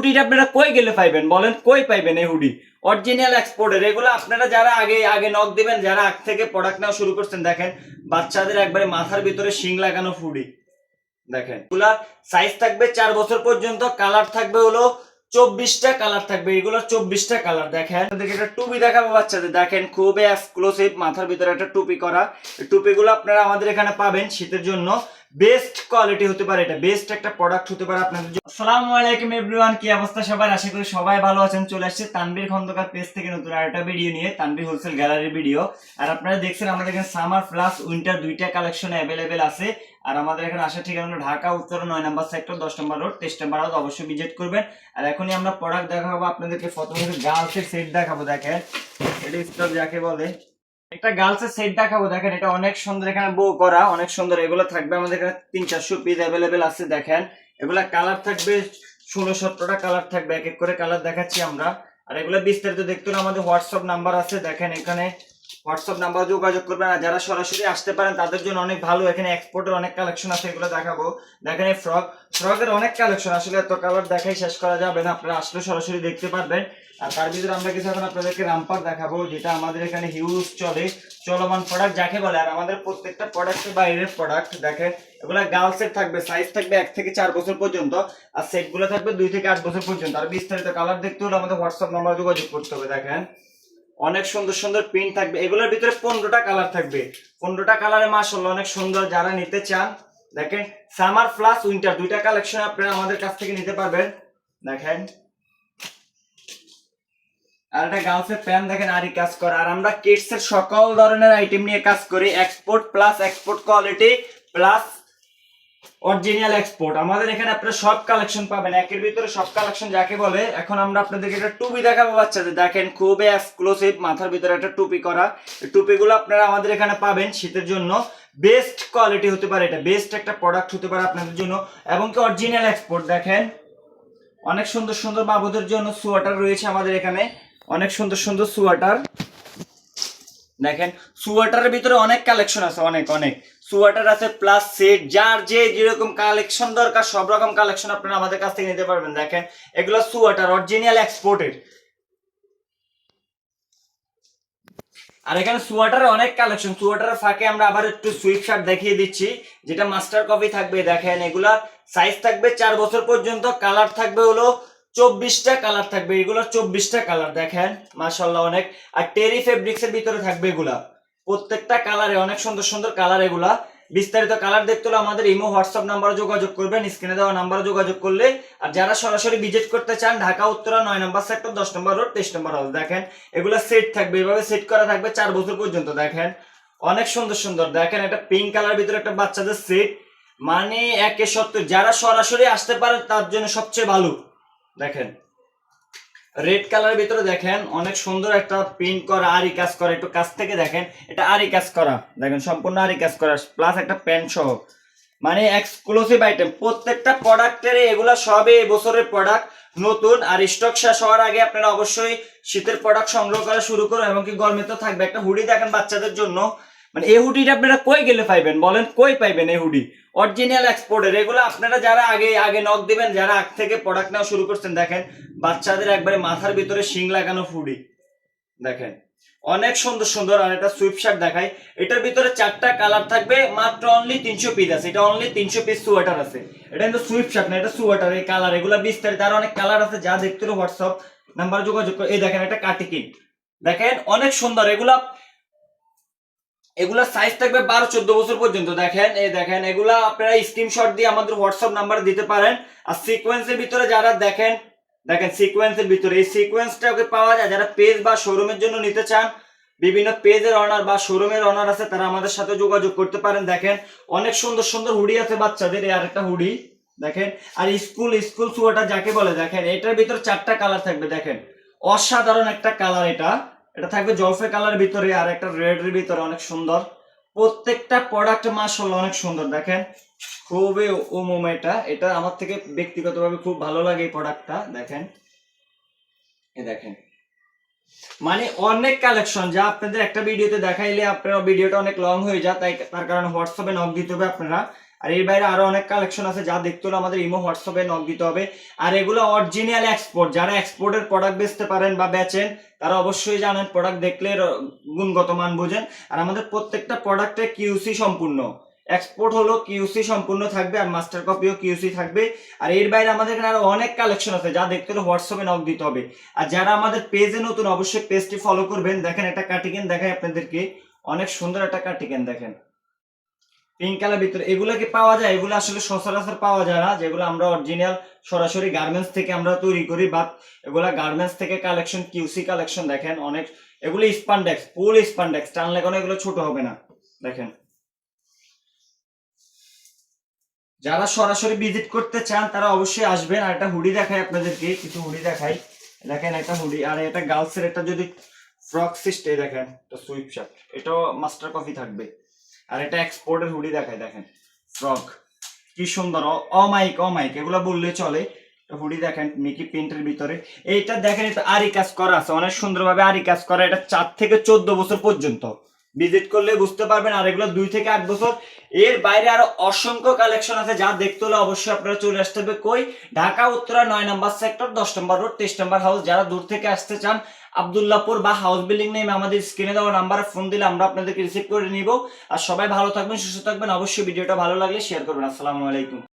হুডিটা আপনারা কই গেলে পাইবেন? বলেন, কই পাইবেন এই হুডি? অরিজিনাল এক্সপোর্টের এগুলো আপনারা যারা আগে আগে নক দিবেন, যারা আগ থেকে প্রোডাক্ট নেওয়া শুরু করছেন, দেখেন, বাচ্চাদের একবারে মাথার ভিতরে শিং লাগানো হুডি। দেখেন, এগুলা সাইজ থাকবে চার বছর পর্যন্ত কালার থাকবে হলো চব্বিশটা কালার থাকবে। এগুলোর চব্বিশটা কালার দেখেন। আপনাদেরকে একটা টুপি দেখাবো বাচ্চাদের। দেখেন, খুবই এক্সক্লুসিভ মাথার ভিতরে একটা টুপি করা। টুপিগুলো আপনারা আমাদের এখানে পাবেন শীতের জন্য। বেস্ট কোয়ালিটি হতে পারে, এটা বেস্ট একটা প্রোডাক্ট হতে পারে আপনাদের জন্য। আসসালামু আলাইকুম এভরিওয়ান কি অবস্থা সবার? আশা করি সবাই ভালো আছেন। চলে আসছে তানবীর খন্দকার পেজ থেকে নতুন আরেকটা ভিডিও নিয়ে তানবীর হোলসেল গ্যালারি ভিডিও আর আপনারা দেখছেন আমাদের এখানে সামার প্লাস উইন্টার দুইটা কালেকশন অ্যাভেলেবেল আছে। আর আমাদের এখানে আসার ঠিকানা ঢাকা, উত্তর, নয় নম্বর সেক্টর দশ নম্বর রোড তেইশ নম্বর হাউস অবশ্যই ভিজিট করবেন। আর এখনই আমরা প্রোডাক্ট দেখাবো, আপনাদেরকে প্রথমে গার্লসের সেট দেখাবো, দেখেন। এটা স্টক যাকে বলে। একটা গার্লসের সেট দেখাবো। দেখেন, এটা অনেক সুন্দর। এখানে বউ করা, অনেক সুন্দর। এগুলো থাকবে আমাদের এখানে তিন চারশো পিস অ্যাভেলেবেল আছে, দেখেন। এগুলা কালার থাকবে, ষোলো, সতেরোটা কালার থাকবে। এক এক করে কালার দেখাচ্ছি আমরা। আর এগুলো বিস্তারিত দেখতে আমাদের হোয়াটসঅ্যাপ নাম্বার আছে। দেখেন, এখানে হোয়াটসঅ্যাপ নাম্বার যোগাযোগ করবেন আর যারা সরাসরি আসতে পারেন, তাদের জন্য অনেক ভালো। এখানে এক্সপোর্টের অনেক কালেকশন আছে, এগুলো দেখাবো। দেখেন ফ্রক ফ্রকের অনেক কালেকশন আসলে এত কালার দেখাই শেষ করা যাবে না। আপনারা আসলে সরাসরি দেখতে পারবেন। আর তার ভিতরে আমরা কিছু এখন আপনাদেরকে রামপার দেখাবো, যেটা আমাদের এখানে হিউজ চলে। চলমান প্রোডাক্ট যাকে বলে, আর আমাদের প্রত্যেকটা প্রোডাক্টের বাইরের প্রোডাক্ট দেখেন। এগুলা গার্লসের থাকবে সাইজ থাকবে এক থেকে চার বছর পর্যন্ত, আর সেটগুলো থাকবে দুই থেকে আট বছর পর্যন্ত। আর বিস্তারিত কালার দেখতে হলে আমাদের হোয়াটসঅ্যাপ নাম্বার যোগাযোগ করতে হবে, দেখেন। অনেক সুন্দর সুন্দর প্রিন্ট থাকবে। এগুলোর ভিতরে পনেরোটা কালার থাকবে। পনেরোটা কালারে মাসাল্লাহ অনেক সুন্দর যারা নিতে চান। দেখেন সামার প্লাস উইন্টার দুইটা কালেকশন আপনারা আমাদের কাছ থেকে নিতে পারবেন। দেখেন। আর একটা গার্লসের প্যান দেখেন, আরই কাজ করে। আর আমরা কিডস এর সকল ধরনের আইটেম নিয়ে কাজ করি। Export plus export quality plus original export আমাদের এখানে আপনারা সব কালেকশন পাবেন। একের ভিতরে সব কালেকশন যাকে বলে, এখন আমরা আপনাদেরকে একটা টুপি দেখাবো বাচ্চাদের। দেখেন খুবই এক্সক্লুসিভ মাথার ভিতরে একটা টুপি করা। টুপিগুলো আপনারা আমাদের এখানে পাবেন শীতের জন্য। বেস্ট কোয়ালিটি হতে পারে এটা। বেস্ট একটা প্রোডাক্ট হতে পারে আপনাদের জন্য। এবং কি অরিজিনাল এক্সপোর্ট দেখেন। অনেক সুন্দর সুন্দর বাবুদের জন্য সোয়াটার রয়েছে আমাদের এখানে। অনেক সুন্দর সুন্দর সোয়াটার দেখেন সোয়াটারের ভিতরে অনেক কালেকশন আছে, অনেক অনেক। সোয়াটার আছে প্লাস সেট যার যে যেরকম কালেকশন দরকার, সব রকম কালেকশন আপনারা আমাদের কাছ থেকে নিতে পারবেন। দেখেন, এগুলো সোয়াটার অরিজিনাল এক্সপোর্টের আর এখানে সোয়াটারের অনেক কালেকশন সোয়াটারের ফাঁকে আমরা আবার একটু সুইপ শার্ট দেখিয়ে দিচ্ছি, যেটা মাস্টার কপি থাকবে। দেখেন এগুলা সাইজ থাকবে চার বছর পর্যন্ত কালার থাকবে হলো চব্বিশটা কালার থাকবে। এগুলো চব্বিশটা কালার দেখেন মাশাল্লাহ অনেক। আর টেরি ফেব্রিক্স এর ভিতরে থাকবে এগুলা। প্রত্যেকটা কালারে অনেক সুন্দর সুন্দর কালার এগুলা। বিস্তারিত কালার দেখতে হলে আমাদের ইমো, হোয়াটসঅ্যাপ নাম্বারে যোগাযোগ করবেন। স্ক্রিনে দেওয়া নাম্বারে যোগাযোগ করলে আর যারা সরাসরি ভিজিট করতে চান, ঢাকা, উত্তরা, নয় নম্বর সেক্টর দশ নম্বর রোড তেইশ নম্বর হাউস দেখেন। এগুলো সেট থাকবে, এভাবে সেট করা থাকবে চার বছর পর্যন্ত, দেখেন। অনেক সুন্দর সুন্দর, দেখেন একটা পিঙ্ক কালার ভিতরে একটা বাচ্চাদের সেট মানে একে সত্য যারা সরাসরি আসতে পারে তার জন্য সবচেয়ে ভালো, দেখেন। রেড কালারের ভিতরে দেখেন, অনেক সুন্দর একটা প্রিন্ট করা আরি কাজ করা, একটু কাছ থেকে দেখেন, এটা আরি কাজ করা। দেখেন, সম্পূর্ণ আরি কাজ করা প্লাস একটা প্যান্ট সহ। মানে এক্সক্লুসিভ আইটেম প্রত্যেকটা প্রোডাক্টের এগুলা সবই এই বছরের প্রোডাক্ট নতুন আর স্টক শেষ হওয়ার আগে আপনারা অবশ্যই শীতের প্রোডাক্ট সংগ্রহ করা শুরু করুন, এবং কি গরমে তো থাকবে, একটা হুডি দেখেন বাচ্চাদের জন্য। মানে এই হুডিটা আপনারা কই গেলে পাইবেন? বলেন, কই পাইবেন এই হুডি? অরিজিনাল এক্সপোর্টের এগুলো আপনারা যারা আগে আগে নক দিবেন, যারা আগ থেকে প্রোডাক্ট নেওয়া শুরু করছেন, দেখেন, বাচ্চাদের একবারে মাথার ভিতরে শিং লাগানো হুডি। দেখেন, অনেক সুন্দর সুন্দর, আর একটা সুইপ শার্ট দেখাই। এটার ভিতরে চারটা কালার থাকবে, মাত্র অনলি তিনশো পিস আছে। এটা অনলি তিনশো পিস সোয়েটার আছে। এটা কিন্তু সুইপ শার্ট না, এটা সোয়েটার এই কালার এগুলো বিস্তারিত আর অনেক কালার আছে, যা দেখতে হোয়াটসঅ্যাপ নাম্বার যোগাযোগ এই দেখেন এটা কাটিকিন দেখেন, অনেক সুন্দর, এগুলা এগুলা সাইজ থাকবে বারো, চোদ্দ বছর পর্যন্ত। দেখেন, এই দেখেন, এগুলা আপনারা স্ক্রিনশট দিয়ে আমাদের হোয়াটসঅ্যাপ নাম্বার দিতে পারেন। আর সিকোয়েন্সের ভিতরে যারা দেখেন দেখেন সিকোয়েন্সের ভিতরে, এই সিকোয়েন্সটাকে পাওয়া যায় যারা পেজ বা শোরুমের জন্য নিতে চান, বিভিন্ন পেজের অনার বা শোরুমের অনার আছে, তারা আমাদের সাথে যোগাযোগ করতে পারেন। দেখেন, অনেক সুন্দর সুন্দর হুডি আছে বাচ্চাদের, এই আরেকটা হুডি। দেখেন, আর স্কুল স্কুল শুয়াটা যাকে বলে, দেখেন, এটার ভিতরে চারটা কালার থাকবে, দেখেন। অসাধারণ একটা কালার এটা। এটা থাকবে জলফে কালারের ভিতরে আর একটা রেড এর ভিতরে অনেক সুন্দর। প্রত্যেকটা প্রোডাক্ট মাসাল্লাহ অনেক সুন্দর, দেখেন। খুবই উমুম এটা। এটা আমার থেকে ব্যক্তিগতভাবে খুব ভালো লাগে এই প্রোডাক্টটা দেখেন। এ দেখেন। মানে অনেক কালেকশন যা আপনাদের একটা ভিডিওতে দেখাইলে আপনারা ভিডিওটা অনেক লং হয়ে যায়, তাই তার কারণে হোয়াটসঅ্যাপে নক দিতে হবে আপনারা। আর এর বাইরে আরও অনেক কালেকশন আছে, যা দেখতে হলে আমাদের ইমো হোয়াটসঅ্যাপে নক দিতে হবে। আর এগুলো অরিজিনাল এক্সপোর্ট যারা এক্সপোর্টের প্রোডাক্ট বেচতে পারেন বা বেচেন, তারা অবশ্যই জানেন প্রোডাক্ট দেখলে গুণগত মান বুঝেন। আর আমাদের প্রত্যেকটা প্রোডাক্টে কিউসি সম্পূর্ণ। এক্সপোর্ট হলো কিউসি সম্পূর্ণ থাকবে আর মাস্টার কপিও কিউসি থাকবে। আর এর বাইরে আমাদের এখানে আরও অনেক কালেকশন আছে, যা দেখতে হলে হোয়াটসঅ্যাপে নক দিতে হবে। আর যারা আমাদের পেজে নতুন, অবশ্যই পেজটি ফলো করবেন। দেখেন একটা কাটিকেন দেখাই আপনাদেরকে। অনেক সুন্দর একটা কাটিকেন দেখেন। পিঙ্ক কালার ভিতরে, এগুলো কি পাওয়া যায়? এগুলো আসলে সচরাচর পাওয়া যায় না, যেগুলো আমরা অরিজিনাল সরাসরি গার্মেন্টস থেকে আমরা তৈরি করি বা এগুলা গার্মেন্টস থেকে কালেকশন কিউসি কালেকশন দেখেন, অনেক, এগুলো স্পান্ডেক্স ফুল স্পান্ডেক্স টানলে কোনো এগুলো ছোট হবে না, দেখেন। যারা সরাসরি ভিজিট করতে চান, তারা অবশ্যই আসবেন, আর একটা হুডি দেখাই আপনাদেরকে, কিছু হুডি দেখাই। দেখেন একটা হুডি, আর এটা গার্লসের একটা যদি ফ্রক সিস্টে দেখেন এটা সুইপ শার্ট এটাও মাস্টার কফি থাকবে। আর এটা এক্সপোর্টের হুডি দেখায়, দেখেন। ফ্রক কি সুন্দর। অমাইক অমাইক এগুলো বললে চলে। হুডি দেখেন মিকি প্রিন্টের ভিতরে। এইটা দেখেন, এটা আরি কাজ করা আছে। অনেক সুন্দরভাবে আরি কাজ করা। এটা চার থেকে চোদ্দ বছর পর্যন্ত। ভিজিট করলে বুঝতে পারবেন, আর এগুলো দুই থেকে আট বছর। এর বাইরে আরও অসংখ্য কালেকশন আছে। যা দেখতে হলে অবশ্যই আপনারা চলে আসতে হবে কই? ঢাকা, উত্তরা, নয় নম্বর সেক্টর দশ নম্বর রোড তেইশ নম্বর হাউস যারা দূর থেকে আসতে চান আবদুল্লাপুর বা হাউস বিল্ডিং নেমে আমাদের স্ক্রিনে দেওয়া নাম্বারে ফোন দিলে আমরা আপনাদেরকে রিসিভ করে নিব। আর সবাই ভালো থাকবেন, সুস্থ থাকবেন। অবশ্যই ভিডিওটা ভালো লাগলে শেয়ার করবেন। আসসালামু আলাইকুম।